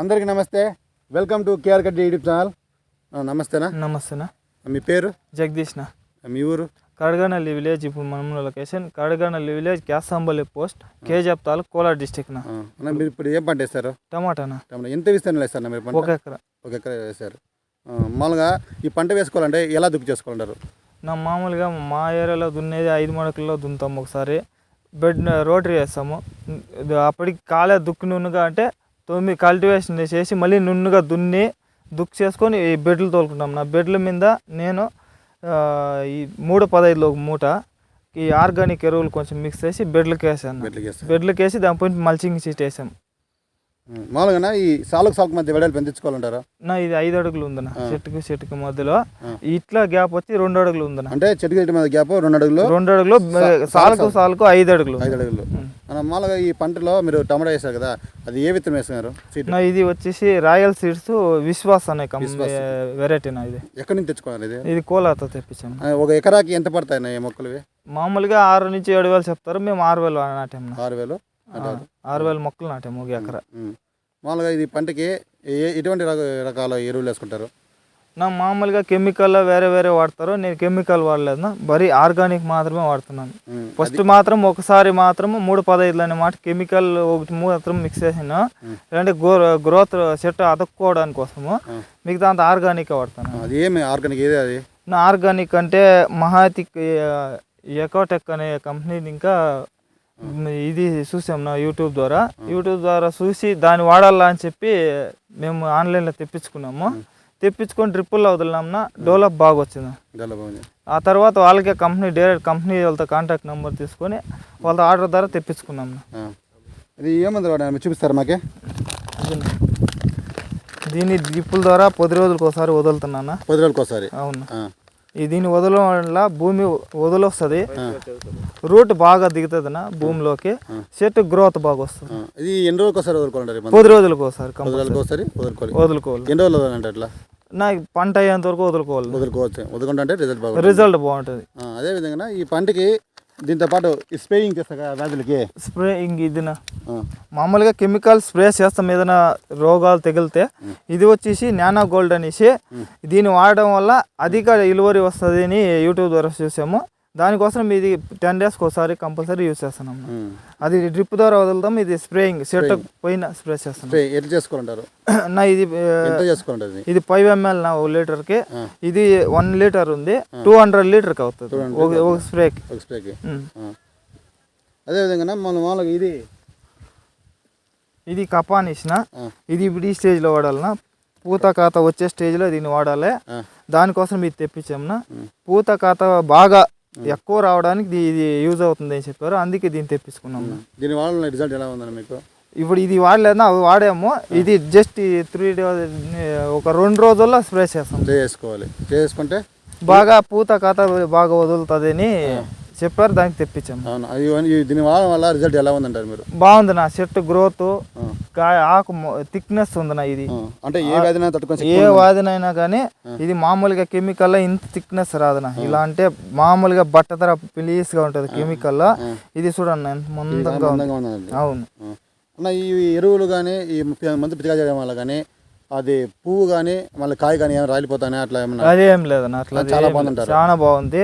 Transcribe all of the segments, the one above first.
అందరికీ నమస్తే. Welcome to KR cut YouTube channel నమస్తేనా? నమస్తేనా? మీ పేరు? జగదీష్న. మీ ఊరు? కడగనల్లి విలేజ్ ఇప్పుడు మనం location Kadaganalli village Kyasamballi post KGF taluk Kolar district నా. మీరు ఇప్పుడు ఏం పంట వేస్తారు టమాటానా? టమాటా. ఎంత విస్తరణ వేస్తారు మీరు పంట? ఒక ఎకరా. ఒక ఎకరా వేస్తారు మామూలుగా ఈ పంట వేసుకోవాలంటే ఎలా దుక్కు చేసుకోవాలంటారు? నా మామూలుగా మా ఏరియాలో దున్నేది ఐదు మడకల్లో దున్నుతాం ఒకసారి. బెడ్ రోటరీ వేస్తాము. అప్పటికి కాలే దుక్కు నున్నుగా అంటే తొమ్మిది కల్టివేషన్ చేసి మళ్ళీ నున్నుగా దున్ని దుక్కు చేసుకొని ఈ బెడ్లు తోలుకుంటాం. నా బెడ్ల మీద నేను ఈ మూడు పదహైదులో ఒక మూట ఈ ఆర్గానిక్ ఎరువులు కొంచెం మిక్స్ చేసి బెడ్లకి వేసాను. బెడ్లకి వేసి దానిపైన మల్చింగ్ షీట్ వేసాం. మామూలుగా ఈ సాలుకు సాలుకు మధ్య వెడల్పు పెంచుకోవాలంటారా నా ఇది ఐదు అడుగులు ఉందన్న చెట్టుకి చెట్టుకి మధ్యలో. ఇట్లా గ్యాప్ వచ్చి రెండు అడుగులు ఉందన్న. అంటే చెట్టు చెట్టు మీద గ్యాప్ రెండు అడుగులు? రెండు అడుగులు సాలుకు. సాలుకు ఐదు అడుగులు. ఐదు అడుగులు. మామూలుగా ఈ పంటలో మీరు టమాటా వేస్తారు కదా అది ఏ విత్తనం వేస్తున్నారు? నా ఇది వచ్చేసి రాయల్ సీడ్స్ విశ్వాస్ అనే కంపెనీ వెరైటీ నా ఇది. ఎక్కడి నుంచి తెచ్చుకోవాలి ఇది? ఇది కోలాతో తెప్పించాము ఆ, ఒక ఎకరాకి ఎంత పడతాయి ఈ మొక్కలు? మామూలుగా ఆరు నుంచి ఏడు వేలు చెప్తారు మేము ఆరు వేలు నాటాము. ఆరు వేలు? ఆరు. వేల మొక్కలు నాటాము ఒక ఎకరా. మామూలుగా ఇది పంటకి ఎటువంటి రక- రకాల ఎరువులు వేసుకుంటారు? నా మామూలుగా కెమికల్ వేరే వేరే వాడతారు నేను కెమికల్ వాడలేదు. నా బరీ ఆర్గానిక్ మాత్రమే వాడుతున్నాను. ఫస్ట్ మాత్రం ఒకసారి మాత్రం మూడు పదహైదులు అనే మాట కెమికల్ ఒకటి మాత్రం మిక్స్ చేసిన అంటే గ్రో గ్రోత్ చెట్టు అతుక్కోవడానికి కోసము మిగతా అంతా ఆర్గానిక్ వాడతాను అది ఏమి ఆర్గానిక్? ఏది అది? నా ఆర్గానిక్ అంటే మహాతిక్ ఎకోటెక్ అనే కంపెనీని ఇంకా ఇది చూసాం నా యూట్యూబ్ ద్వారా. యూట్యూబ్ ద్వారా చూసి దాన్ని వాడాలా అని చెప్పి మేము ఆన్లైన్లో తెప్పించుకున్నాము. తెప్పించుకొని ట్రిప్పుల్లో వదిలినాంనా డెవలప్ బాగా వచ్చింది ఆ తర్వాత వాళ్ళకే కంపెనీ డైరెక్ట్ కంపెనీ వాళ్ళతో కాంటాక్ట్ నెంబర్ తీసుకొని వాళ్ళతో ఆర్డర్ ద్వారా తెప్పించుకున్నాం. ఇది ఏమంది చూపిస్తారు మాకే? దీన్ని డ్రిప్పుల ద్వారా పది రోజులకు ఒకసారి వదులుతున్నానా? పది రోజులకి ఒకసారి అవును దీన్ని వదలడం వల్ల భూమి వదిలొస్తుంది. రూట్ బాగా దిగుతుంది నా భూమిలోకి చెట్టు గ్రోత్ బాగా వస్తుంది. ఇది ఎన్ని రోజులకి ఒకసారి మందు? పది రోజులకు ఒకసారి వదులుకోవాలి. వదులుకోవాలి. ఎన్ని రోజులు వదలంటే అట్లా? నాకు పంట అయ్యేంత వరకు వదులుకోవాలి. వదులుకోవచ్చు. వదులుకుంటే అంటే రిజల్ట్ బాగుంటుంది. రిజల్ట్ బాగుంటుంది. అదే విధంగా ఈ పంటకి దీంతో పాటు ఈ స్ప్రేయింగ్ చేస్తా కదా వ్యాధులకి? స్ప్రే ఇంక ఇది నా ఆ. మామూలుగా కెమికల్ స్ప్రే చేస్తాం ఏదైనా రోగాలు తగిలితే ఇది వచ్చేసి నానో గోల్డ్ అనేసి దీన్ని వాడడం వల్ల అధిక ఇలువరి వస్తుంది అని యూట్యూబ్ ద్వారా చూసాము. దానికోసం ఇది టెన్ డేస్కి ఒకసారి కంపల్సరీ యూజ్ చేస్తున్నాం. అది డ్రిప్ ద్వారా వదులుతాం ఇది స్ప్రేయింగ్ చెట్టు పైన స్ప్రే స్ప్రే ఎట్లా చేసుకోవాలంటారు? నా ఇది ఇది? ఫైవ్ ఎంఎల్ నా ఒక లీటర్కి ఇది వన్ లీటర్ ఉంది టూ హండ్రెడ్ లీటర్కి అవుతుంది. ఒక ఒక స్ప్రేకి. ఒక స్ప్రేకి. ఉం. ఆ. అదే విధంగా మన ఇది ఇది కపానిసిన. ఇది ఇప్పుడు ఈ స్టేజ్లో వాడాలనా పూత కాత వచ్చే స్టేజ్లో దీన్ని వాడాలి. దానికోసం ఇది తెప్పించామునా పూత కాత బాగా ఎక్కువ రావడానికి ఇది- యూజ్ అవుతుంది అని చెప్పారు. అందుకే దీన్ని తెప్పించుకున్నాము దీని వల్ల రిజల్ట్ ఎలా ఉందండి మీకు? ఇప్పుడు ఇది వాడలేదా? అవి వాడాము. ఇది జస్ట్ త్రీ డేస్ ఒక రెండు రోజుల్లో స్ప్రే చేస్తాం. స్ప్రే చేసుకోవాలి. చేసుకుంటే బాగా పూత కాత బాగా వదులుతుంది అని చెప్పారు. దానికి తెప్పించాము. అవును. దీని వాడడం వల్ల రిజల్ట్ ఎలా ఉందంటారు మీరు? బాగుంది నా చెట్టు గ్రోత్. కాయ ఆకు థిక్నెస్ ఉంది నా ఇది. అంటే ఏ వ్యాధినా తట్టుకొని ఏ వాదినైనా కానీ ఇది మామూలుగా కెమికల్ ఇంత థిక్నెస్ రాదునా ఇలా అంటే మామూలుగా బట్ట తర గా ఉంటుంది కెమికల్ ఇది చూడండి ఎంత మందంగా అవును. అన్న ఈ ఎరువులు కానీ ఈ మందు పిచికా చేయడం వల్ల కానీ అది పువ్వు కానీ మళ్ళీ కాయ కానీ ఏమైనా రాలిపోతానే అట్లా ఏమన్నా? అదేం లేదన్న అట్లా చాలా. బాగుందంటారు. చాలా బాగుంది.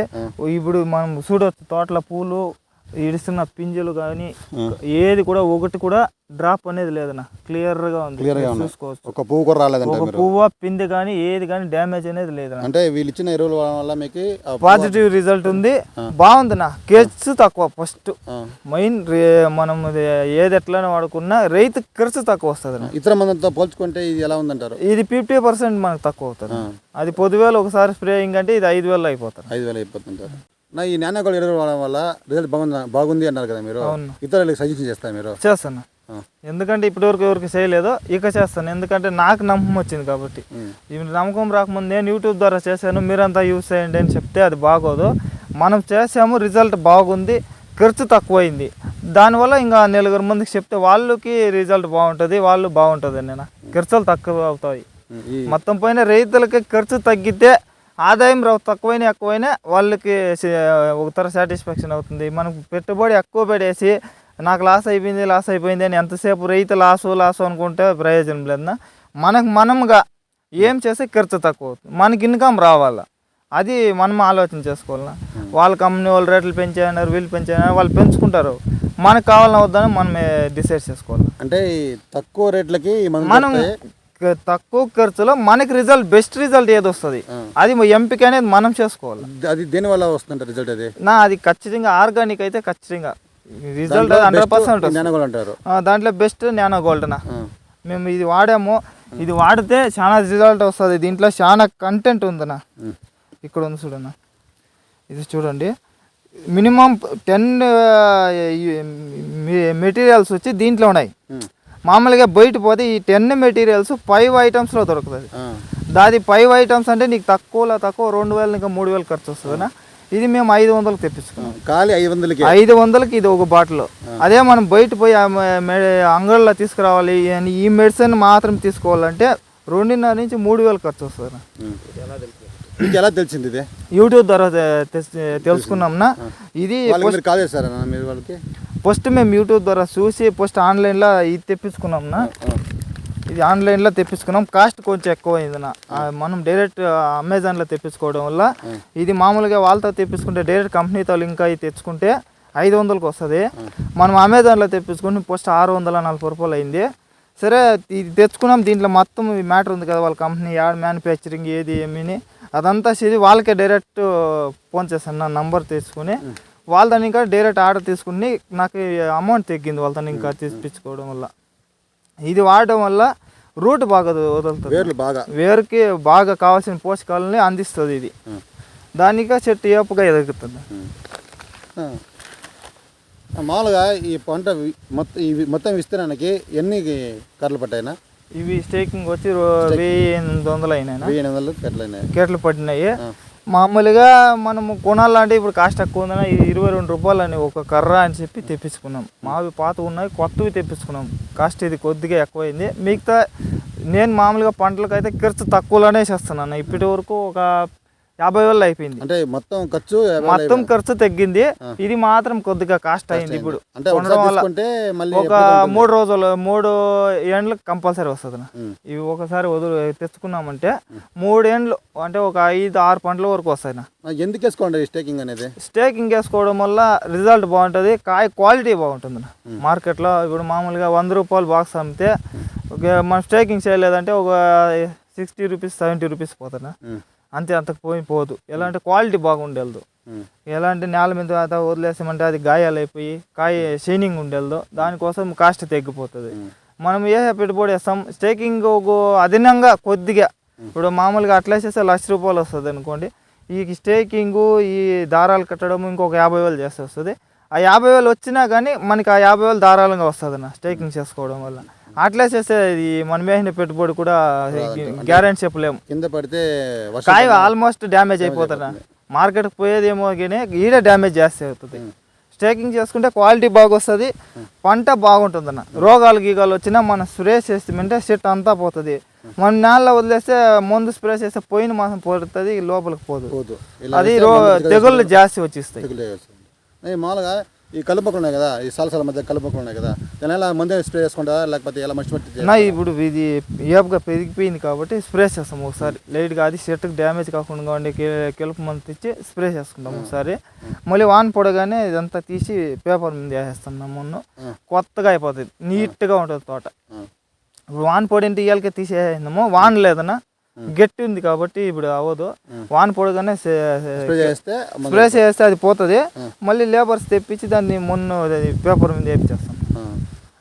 ఇప్పుడు మనం చూడొచ్చు తోటల పూలు ఇడుస్తున్న పింజలు కానీ ఏది కూడా ఒకటి కూడా డ్రాప్ అనేది లేదన్న. క్లియర్గా ఉంది. చూసుకోవచ్చు. ఒక పువ్వు కూడా ఒక పువ్వు పిండి కానీ ఏది కానీ డ్యామేజ్ అనేది లేదన్న. అంటే వీళ్ళు ఇచ్చిన ఎరువుల వల్ల మీకు పాజిటివ్ రిజల్ట్ ఉంది. బాగుంది నా ఖర్చు తక్కువ ఫస్ట్. మెయిన్ మనం ఏది ఎట్లనే వాడుకున్నా రైతు ఖర్చు తక్కువ వస్తుంది. ఇతర మందులతో పోల్చుకుంటే ఇది ఎలా ఉందంటారు? ఇది ఫిఫ్టీ పర్సెంట్ మనకు తక్కువ అవుతుంది. అది పదివేలు ఒకసారి స్ప్రేయింగ్ అంటే ఇది ఐదు వేలు అయిపోతుంది ఐదు వేలు అయిపోతుంటారు నా ఈ ఎరువులు వాడడం వల్ల రిజల్ట్ బాగుంది బాగుంది అన్నారు కదా మీరు. ఇతరులకు సజెషన్ చేస్తారు మీరు? చేస్తాను. ఎందుకంటే ఇప్పటివరకు ఎవరికి చేయలేదు ఇక చేస్తాను. ఎందుకంటే నాకు నమ్మకం వచ్చింది కాబట్టి. నమ్మకం రాకముందు నేను యూట్యూబ్ ద్వారా చేశాను మీరంతా యూస్ చేయండి అని చెప్తే అది బాగోదు. మనం చేసాము రిజల్ట్ బాగుంది ఖర్చు తక్కువైంది. దానివల్ల ఇంకా నలుగురు మందికి చెప్తే వాళ్ళకి రిజల్ట్ బాగుంటుంది వాళ్ళు బాగుంటుంది నేను ఖర్చులు తక్కువ అవుతాయి. మొత్తం పైన రైతులకి ఖర్చు తగ్గితే ఆదాయం తక్కువైనా ఎక్కువైనా వాళ్ళకి సే- ఒకతర సాటిస్ఫాక్షన్ అవుతుంది. మనకు పెట్టుబడి ఎక్కువ పెట్టేసి నాకు లాస్ అయిపోయింది లాస్ అయిపోయింది అని ఎంతసేపు రైతు లాసు లాసు అనుకుంటే ప్రయోజనం లేదన్నా మనకు మనముగా ఏం చేస్తే ఖర్చు తక్కువ అవుతుంది. మనకి ఇన్కమ్ రావాలా. అది మనం ఆలోచన చేసుకోవాలన్నా. వాళ్ళ కంపెనీ వాళ్ళు రేట్లు పెంచాయన్నారు వీళ్ళు పెంచాయన్నారు వాళ్ళు పెంచుకుంటారు. మనకు కావాలని వద్దని మనమే డిసైడ్ చేసుకోవాలి అంటే తక్కువ రేట్లకి మనం తక్కువ ఖర్చులో మనకి రిజల్ట్ బెస్ట్ రిజల్ట్ ఏది వస్తుంది. అది ఎంపిక అనేది మనం చేసుకోవాలి అది దేని వల్ల వస్తుందంట రిజల్ట్ అది నా అది ఖచ్చితంగా ఆర్గానిక్ అయితే ఖచ్చితంగా రిజల్ట్ హండ్రెడ్ పర్సెంట్ అంటారు దాంట్లో బెస్ట్ నానో గోల్డ్నా. మేము ఇది వాడాము ఇది వాడితే చాలా రిజల్ట్ వస్తుంది దీంట్లో చాలా కంటెంట్ ఉందన్న ఉమ్. ఇక్కడ ఉంది చూడన్న ఇది చూడండి మినిమం టెన్ మెటీరియల్స్ వచ్చి దీంట్లో ఉన్నాయి. మామూలుగా బయట పోతే ఈ టెన్ మెటీరియల్స్ ఫైవ్ ఐటమ్స్లో దొరుకుతుంది. దాది ఫైవ్ ఐటమ్స్ అంటే నీకు తక్కువలో తక్కువ రెండు వేలు ఇంకా మూడు వేలు ఖర్చు వస్తుందనా ఇది మేము ఐదు వందలకు తెప్పించుకున్నాం. ఖాళీ ఐదు వందలకి? ఐదు వందలకి ఇది ఒక బాటిల్ అదే మనం బయట పోయి అంగళ్ళలో తీసుకురావాలి అని ఈ మెడిసిన్ మాత్రం తీసుకోవాలంటే రెండున్నర నుంచి మూడు వేలు ఖర్చు వస్తుంది ఉమ్. మీకు ఎలా తెలిసింది ఇది? యూట్యూబ్ ద్వారా తెలుసుకున్నాంనా ఇది వాళ్ళకి మీరు కాల్ చేస్తారా మీరు వాళ్ళకి? ఫస్ట్ మేము యూట్యూబ్ ద్వారా చూసి ఫస్ట్ ఆన్లైన్లో ఇది తెప్పించుకున్నాంనా నా. ఇది ఆన్లైన్లో తెప్పించుకున్నాం. కాస్ట్ కొంచెం ఎక్కువ అయిందినా మనం డైరెక్ట్ అమెజాన్లో తెప్పించుకోవడం వల్ల ఇది మామూలుగా వాళ్ళతో తెప్పించుకుంటే డైరెక్ట్ కంపెనీతో ఇంకా ఇది తెచ్చుకుంటే ఐదు వందలకు వస్తుంది. మనం అమెజాన్లో తెప్పించుకుంటే ఫస్ట్ ఆరు వందల నలభై రూపాయలు అయింది. సరే ఇది తెచ్చుకున్నాం. దీంట్లో మొత్తం మ్యాటర్ ఉంది కదా వాళ్ళ కంపెనీ యాడ్ మ్యానుఫ్యాక్చరింగ్ ఏది ఏమీని అదంతా చేసి వాళ్ళకే డైరెక్ట్ ఫోన్ చేస్తాను నా నంబర్ తీసుకుని వాళ్ళతో ఇంకా డైరెక్ట్ ఆర్డర్ తీసుకుని నాకు అమౌంట్ తగ్గింది. వాళ్ళతో ఇంకా తెప్పించుకోవడం వల్ల. ఇది వాడడం వల్ల రూట్ బాగా వదులుతుంది. బాగా. వేరుకి బాగా కావాల్సిన పోషకాలని అందిస్తుంది ఇది. దానిగా చెట్టు ఏపుగా ఎదుగుతుంది. మామూలుగా ఈ పంట మొత్తం మొత్తం విస్తీర్ణానికి ఎన్ని కర్రలు పట్టాయినా? ఇవి స్టేకింగ్ వచ్చి వెయ్యి ఎనిమిది వందలు అయినాయి. కేట్లు పడినాయి. మామూలుగా మనము కొనాలంటే ఇప్పుడు కాస్ట్ ఎక్కువ ఉందని ఇది ఇరవై రెండు రూపాయలు అని ఒక కర్ర అని చెప్పి తెప్పించుకున్నాం. మావి పాత ఉన్నాయి కొత్తవి తెప్పించుకున్నాం. కాస్ట్ ఇది కొద్దిగా ఎక్కువైంది. మిగతా నేను మామూలుగా పంటలకైతే ఖర్చు తక్కువలోనే చేస్తున్నాను. ఇప్పటి వరకు ఒక యాభై వేలు అయిపోయింది. అంటే మొత్తం ఖర్చు మొత్తం ఖర్చు తగ్గింది. ఇది మాత్రం కొద్దిగా కాస్ట్ అయింది ఇప్పుడు. అంటే ఒక మూడు రోజులు మూడు ఏండ్లకు కంపల్సరీ వస్తుంది. ఇవి ఒకసారి వదులు తెచ్చుకున్నామంటే మూడేండ్లు అంటే ఒక ఐదు ఆరు పంటల వరకు వస్తాయి ఎందుకు వేసుకోండి స్టేకింగ్ అనేది? స్టేకింగ్ వేసుకోవడం వల్ల రిజల్ట్ బాగుంటుంది కాయ క్వాలిటీ బాగుంటుంది మార్కెట్లో ఇప్పుడు మామూలుగా వంద రూపాయలు బాక్స్ అమ్మితే మనం స్టేకింగ్ చేయలేదంటే ఒక సిక్స్టీ రూపీస్ సెవెంటీ రూపీస్ పోతున్నా. అంతే అంతకు పోయి పోదు. ఎలా అంటే క్వాలిటీ బాగుండేది. ఎలా అంటే నేల మీద వదిలేసామంటే అది గాయాలు అయిపోయి కాయ షైనింగ్ ఉండేది దానికోసం కాస్ట్ తగ్గిపోతుంది. మనం ఏ పెట్టుబడి వేస్తాం? స్టేకింగ్ అదనంగా కొద్దిగా. ఇప్పుడు మామూలుగా అట్లా వేసేస్తే లక్ష రూపాయలు వస్తుంది అనుకోండి. ఈ స్టేకింగ్ ఈ దారాలు కట్టడం ఇంకొక యాభై వేలు చేస్తే వస్తుంది. ఆ యాభై వేలు వచ్చినా కానీ మనకి ఆ యాభై వేలు ధారాళంగా వస్తుంది అన్న స్టేకింగ్ చేసుకోవడం వల్ల. అట్లా చేస్తే ఇది మనం వేసిన పెట్టుబడి కూడా గ్యారెంటీ చెప్పలేము. కింద పడితే కాయ ఆల్మోస్ట్ డ్యామేజ్ అయిపోతుంది. మార్కెట్కి పోయేదేమో కానీ ఈడ డ్యామేజ్ చేస్తే అవుతుంది స్టేకింగ్ చేసుకుంటే క్వాలిటీ బాగా వస్తుంది పంట బాగుంటుంది అన్న రోగాలు గీగాలు వచ్చినా మనం స్ప్రే చేస్తామంటే చెట్టు అంతా పోతుంది. మనం నేలలో వదిలేస్తే మందు స్ప్రే చేస్తే పోయిన మాసం పోతుంది లోపలికి పోదు. అది తెగుళ్ళు జాస్తి వచ్చేస్తాయి. మామూలుగా ఈ కలుపకులు ఉన్నాయి కదా ఈ సాలసాల మధ్య కలుపకులు ఉన్నాయి కదా దాని ఎలా ముందే స్ప్రే చేసుకుంటా లేకపోతే ఎలా మంచి మట్టి నా ఇప్పుడు ఇది ఏపుగా పెరిగిపోయింది కాబట్టి స్ప్రే చేస్తాం ఒకసారి. లైట్గా అది చెట్టుకు డ్యామేజ్ కాకుండా ఉండే కెలుపు మందు తెచ్చి స్ప్రే చేసుకుంటాం ఒకసారి. మళ్ళీ వాన పొడగానే ఇదంతా తీసి పేపర్ మీద వేసేస్తాం మొన్న. కొత్తగా అయిపోతుంది నీట్గా ఉంటుంది తోట. ఇప్పుడు వాన పొడింటి ఇయ్యాలకే తీసేసాము వాన లేదన్నా గట్టి ఉంది కాబట్టి ఇప్పుడు అవ్వదు. వాన పొడగానే స్ప్రే చేస్తే మన- స్ప్రే చేస్తే అది పోతుంది. మళ్ళీ లేబర్స్ తెప్పించి దాన్ని మొన్న పేపర్ మీద వేపించేస్తాం.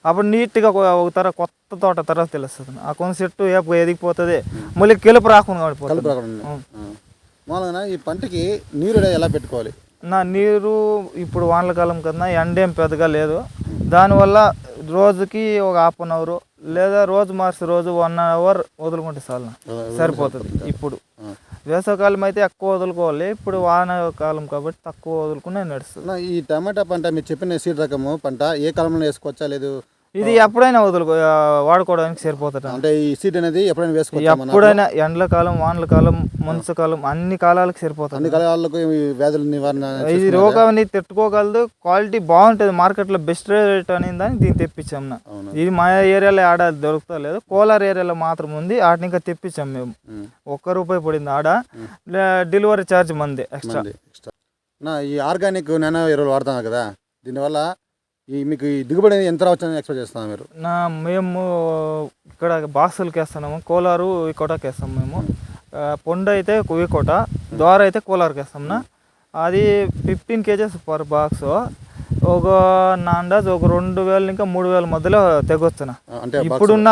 అప్పుడు నీట్గా ఒక ఒక తర కొత్త తోట తర్వాత తెలుస్తుంది. ఆ కొంత చెట్టు ఏపు ఎదిగిపోతుంది. మళ్ళీ కెలుపు రాకుండా పడిపోతుంది ఈ పంటకి నీరు ఎలా పెట్టుకోవాలి? నా నీరు ఇప్పుడు వానకాలం కన్నా ఎండేం పెద్దగా లేదు. దానివల్ల రోజుకి ఒక హాఫ్ అన్ అవర్ లేదా రోజు మార్చి రోజు వన్ అవర్ వదులుకుంటే చాలు. సరిపోతుంది ఇప్పుడు. వేసవకాలం అయితే ఎక్కువ వదులుకోవాలి. ఇప్పుడు వానాకాలం కాబట్టి తక్కువ వదులుకునే నడుస్తుంది. ఈ టమాటా పంట మీరు చెప్పిన సీడ్ రకము పంట ఏ కాలంలో వేసుకోవచ్చా? లేదు ఇది ఎప్పుడైనా వదులు వాడుకోవడానికి సరిపోతుంది అంటే ఈ సీట్ అనేది ఎప్పుడైనా వేసుకోవచ్చు ఎప్పుడైనా ఎండ్ల కాలం వానల కాలం మంచు కాలం అన్ని కాలాలకు సరిపోతుంది అన్ని కాలాలకు వ్యాధుల నివారణ ఇది రోగాన్ని తట్టుకోగలదు క్వాలిటీ బాగుంటుంది మార్కెట్లో బెస్ట్ రేట్ అనేది దాన్ని దీన్ని తెప్పించాం ఇది మా ఏరియాలో ఆడ దొరుకుతా లేదు కోలార్ ఏరియాలో మాత్రం ఉంది వాటిని ఇంకా తెప్పించాం మేము. ఒక్క రూపాయి పడింది ఆడ డెలివరీ ఛార్జ్ మంది ఎక్స్ట్రా. ఈ ఆర్గానిక్ నానో ఎరువులు వాడుతున్నారు కదా దీనివల్ల ఈ మీకు ఈ దిగుబడి ఎంత రావచ్చని ఎక్స్పెక్ట్ చేస్తున్నారు మీరు? నా మేము ఇక్కడ బాక్సులకి వేస్తున్నాము కోలారు ఈ కోటకి వేస్తాం మేము. పొండ అయితే ఈ కోట ద్వార అయితే కోలార్కి వేస్తాం నా. అది ఫిఫ్టీన్ కేజెస్ పర్ బాక్స్. ఒక నా అందాజ్ ఒక రెండు వేలు ఇంకా మూడు వేల మధ్యలో తెగొచ్చున ఆ, అంటే box- ఇప్పుడున్న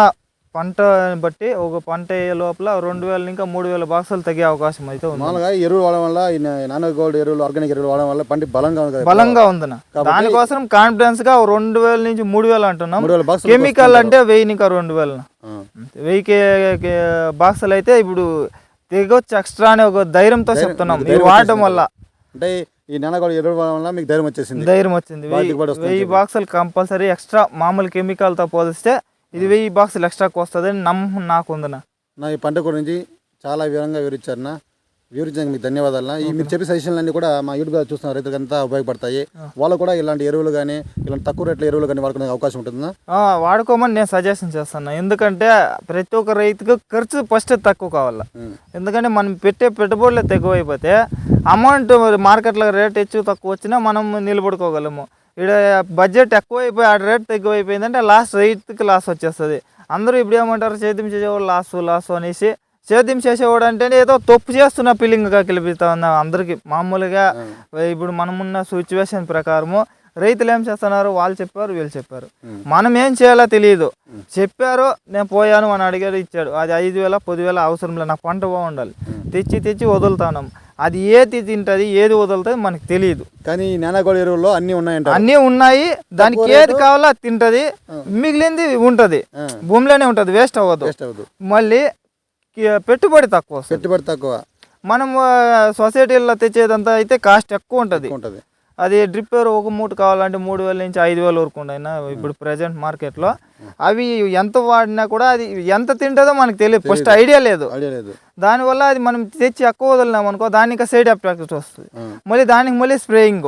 పంట బట్టి ఒక పంట అయ్యే లోపల రెండు వేల ఇంకా మూడు వేల బాక్సులు తగ్గే అవకాశం అయితే ఉంది. మామూలుగా ఎరువులు వాడడం వల్ల నానో గోల్డ్ ఎరువులు ఆర్గానిక్ ఎరువులు వాడడం వల్ల పంట బలంగా ఉంది బలంగా ఉందన్న. దానికోసం కాన్ఫిడెన్స్గా రెండు వేల నుంచి మూడు వేలు అంటున్నాం. కెమికల్ అంటే వెయ్యి ఇంకా రెండు వేలు వెయ్యి కే- కే- బాక్సులు అయితే ఇప్పుడు తెగొచ్చు ఎక్స్ట్రా అనే ఒక ధైర్యంతో చెప్తున్నాం. ధైర్యం వాడటం. వల్ల. అంటే ఈ ఎరువులు వాడడం వల్ల మీకు ధైర్యం వచ్చేసింది. ధైర్యం వచ్చింది. వెయ్యి బాక్సులు కంపల్సరీ ఎక్స్ట్రా మామూలు కెమికల్తో పోలిస్తే ఇది వెయ్యి బాక్సులు ఎక్స్ట్రాకి వస్తుందని నమ్మకం నాకు ఉందన్న నా ఈ పంట గురించి చాలా వివరంగా వివరించారు వివరించడానికి మీకు ధన్యవాదాలు ఈ మీరు చెప్పే సజెషన్లు అన్ని కూడా మా యూట్యూబ్ చూస్తున్న రైతులకంతా ఉపయోగపడతాయి. వాళ్ళు కూడా ఇలాంటి ఎరువులు కానీ ఇలాంటి తక్కువ రేట్ల ఎరువులు కానీ వాడుకునే అవకాశం ఉంటుందా వాడుకోమని నేను సజెషన్ చేస్తాను ఎందుకంటే ప్రతి ఒక్క రైతుకు ఖర్చు ఫస్ట్ తక్కువ కావాలా. ఎందుకంటే మనం పెట్టే పెట్టుబడులు తక్కువైపోతే అమౌంట్ మార్కెట్లో రేట్ హెచ్చు తక్కువ వచ్చినా మనం నిలబడుకోగలము. ఇక్కడ బడ్జెట్ ఎక్కువైపోయి ఆ రేట్ తక్కువైపోయిందంటే లాస్ట్ రైతుకి లాస్ వచ్చేస్తుంది. అందరూ ఇప్పుడు ఏమంటారు? సేద్యం చేసేవాడు లాస్ లాస్ అనేసి సేద్యం చేసేవాడు అంటే ఏదో తప్పు చేస్తున్న ఫీలింగ్గా కల్పిస్తా ఉన్నాం అందరికీ. మామూలుగా ఇప్పుడు మనమున్న సిచ్యువేషన్ ప్రకారము రైతులు ఏం చేస్తున్నారు? వాళ్ళు చెప్పారు వీళ్ళు చెప్పారు. మనం ఏం చేయాలో తెలియదు. చెప్పారు నేను పోయాను అని అడిగాడు ఇచ్చాడు. అది ఐదు వేల పది వేల అవసరం లేదు నాకు పంట బాగుండాలి. తెచ్చి తెచ్చి వదులుతాను. అది ఏది తింటది ఏది వదులుతుంది మనకు తెలియదు కానీ ఈ నానో గోల్డ్ ఎరువుల్లో అన్నీ ఉన్నాయంట అన్నీ ఉన్నాయి దానికి ఏది కావాలో అది తింటది మిగిలింది ఉంటది. భూమిలోనే ఉంటది వేస్ట్ అవ్వదు. వేస్ట్ అవ్వదు. మళ్ళీ పెట్టుబడి తక్కువ పెట్టుబడి తక్కువ. మనం సొసైటీలో తెచ్చేదంతా అయితే కాస్ట్ ఎక్కువ ఉంటుంది. ఉంటుంది. అది డ్రిప్పర్ ఒక మూట కావాలంటే మూడు వేల నుంచి ఐదు వేల వరకు ఉన్నాయి ఇప్పుడు ప్రజెంట్ మార్కెట్లో అవి ఎంత వాడినా కూడా అది ఎంత తింటుందో మనకు తెలియదు. ఫస్ట్ ఐడియా లేదు. దానివల్ల అది మనం తెచ్చి ఎక్కువ వదిలినాం అనుకో దానికి సైడ్ ఎఫెక్ట్ వస్తుంది. మళ్ళీ దానికి మళ్ళీ స్ప్రేయింగ్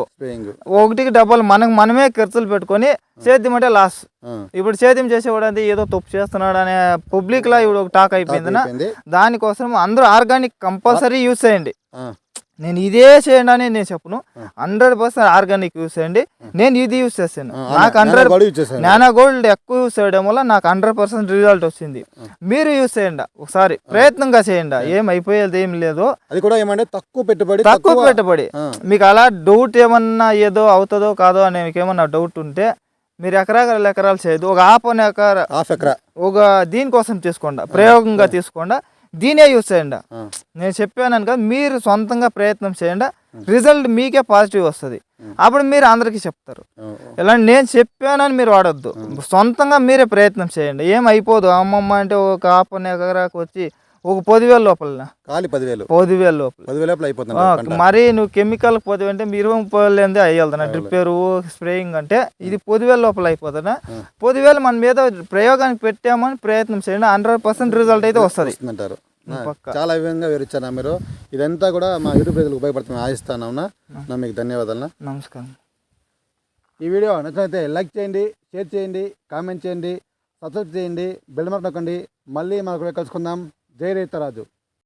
ఒకటికి డబ్బులు మనం మనమే ఖర్చులు పెట్టుకొని సేద్యం అంటే లాస్ ఇప్పుడు సేద్యం చేసేవాడు అంటే ఏదో తప్పు చేస్తున్నాడు అనే పబ్లిక్ లా ఇప్పుడు ఒక టాక్ అయిపోయింది దానికోసం అందరూ ఆర్గానిక్ కంపల్సరీ యూస్ చేయండి. నేను ఇదే చేయండి అని నేను చెప్పను. హండ్రెడ్ పర్సెంట్ ఆర్గానిక్ యూస్ చేయండి. నేను ఇది యూస్ చేస్తాను. నాకు హండ్రెడ్ నానా గోల్డ్ ఎక్కువ యూస్ చేయడం వల్ల నాకు హండ్రెడ్ పర్సెంట్ రిజల్ట్ వచ్చింది. మీరు యూస్ చేయండి. ఒకసారి ప్రయత్నంగా చేయండి. ఏం అయిపోయేది ఏం లేదు. అది కూడా ఏమంటే తక్కువ పెట్టుబడి తక్కువ పెట్టుబడి. మీకు అలా డౌట్ ఏమన్నా ఏదో అవుతుందో కాదో అనే మీకు ఏమన్నా డౌట్ ఉంటే మీరు ఎకరాలు ఎకరాలు చేయదు ఒక హాఫ్ అనే ఎకరా హాఫ్ ఎకరా. ఒక దీనికోసం తీసుకోండి. ప్రయోగంగా తీసుకోండి. దీనే యూస్ చేయండి. నేను చెప్పాను కదా మీరు సొంతంగా ప్రయత్నం చేయండి రిజల్ట్ మీకే పాజిటివ్ వస్తుంది. అప్పుడు మీరు అందరికీ చెప్తారు. ఇలా నేను చెప్పానని మీరు వాడొద్దు. సొంతంగా మీరే ప్రయత్నం చేయండి. ఏం అయిపోదు. అమ్మమ్మ అంటే ఒక హాఫ్ ఎకరాకు వచ్చి ఒక పదివేల లోపల ఖాళీ పదివేలు. పదివేల లోపల. పదివేల లోపల అయిపోతుంది మరి నువ్వు కెమికల్ పొదివి అంటే మీరు పోలేందే అయ్యాలి డ్రిప్ ఎరువు స్ప్రేయింగ్ అంటే ఇది పొదివేల లోపల అయిపోతుందా? పొదివేలు మన మీద ప్రయోగానికి పెట్టామని ప్రయత్నం చేయండి. హండ్రెడ్ పర్సెంట్ రిజల్ట్ అయితే వస్తుంది. పక్కా. చాలా విధంగా వివరించారు మీరు ఇదంతా కూడా మా యూట్యూబ్ ప్రజలకు ఉపయోగపడుతుంది. ఆశిస్తాను నా మీకు ధన్యవాదాలు నమస్కారం. ఈ వీడియో నచ్చినైతే లైక్ చేయండి షేర్ చేయండి కామెంట్ చేయండి సబ్స్క్రైబ్ చేయండి బెల్ మార్క్ నొక్కండి. మళ్ళీ మనకు కలుసుకుందాం. जय रे तराजू।